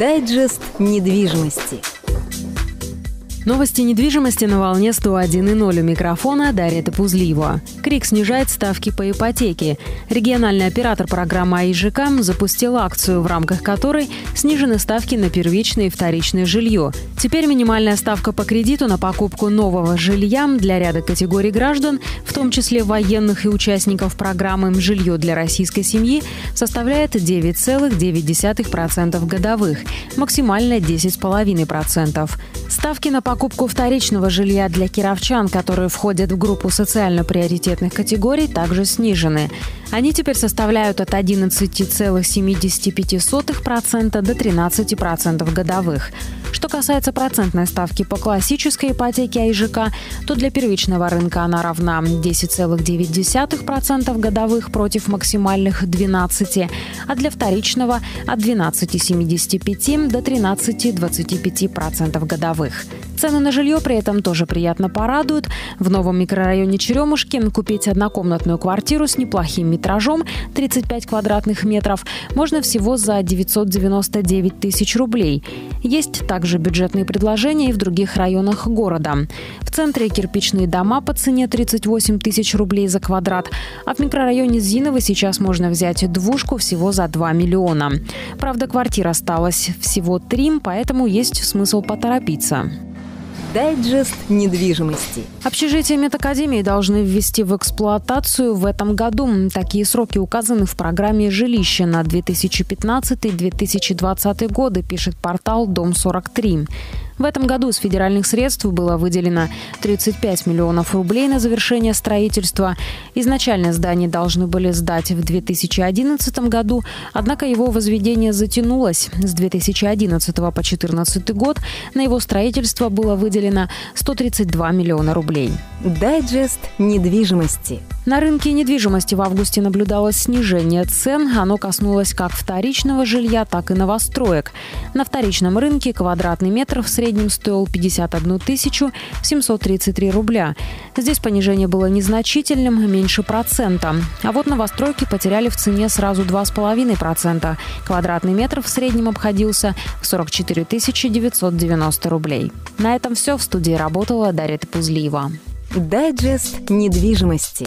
Дайджест недвижимости. Новости недвижимости на волне 101.0 у микрофона Дарья Топузлиева. Крик снижает ставки по ипотеке. Региональный оператор программы АИЖК запустил акцию, в рамках которой снижены ставки на первичное и вторичное жилье. Теперь минимальная ставка по кредиту на покупку нового жилья для ряда категорий граждан, в том числе военных и участников программы «Жилье для российской семьи», составляет 9,9% годовых, максимально 10,5%. Ставки на покупку вторичного жилья для кировчан, которые входят в группу социально-приоритетных категорий, также снижены. Они теперь составляют от 11,75% до 13% годовых. Что касается процентной ставки по классической ипотеке АИЖК, то для первичного рынка она равна 10,9% годовых против максимальных 12%, а для вторичного от 12,75% до 13,25% годовых. Цены на жилье при этом тоже приятно порадуют. В новом микрорайоне Черемушки купить однокомнатную квартиру с неплохим метражом 35 квадратных метров можно всего за 999 тысяч рублей. Есть также бюджетные предложения и в других районах города. В центре кирпичные дома по цене 38 тысяч рублей за квадрат, а в микрорайоне Зиново сейчас можно взять двушку всего за 2 миллиона. Правда, квартир осталось всего три, поэтому есть смысл поторопиться. Дайджест недвижимости. Общежития медакадемии должны ввести в эксплуатацию в этом году. Такие сроки указаны в программе «Жилище» на 2015-2020 годы, пишет портал «Дом-43». В этом году из федеральных средств было выделено 35 миллионов рублей на завершение строительства. Изначально здание должны были сдать в 2011 году, однако его возведение затянулось. С 2011 по 2014 год на его строительство было выделено 132 миллиона рублей. Дайджест недвижимости. На рынке недвижимости в августе наблюдалось снижение цен. Оно коснулось как вторичного жилья, так и новостроек. На вторичном рынке квадратный метр в среднем стоил 51 тысячу 733 рубля. Здесь понижение было незначительным, меньше процента. А вот новостройки потеряли в цене сразу 2,5%. Квадратный метр в среднем обходился в 44 990 рублей. На этом все. В студии работала Дарья Тапузлиева. Дайджест недвижимости.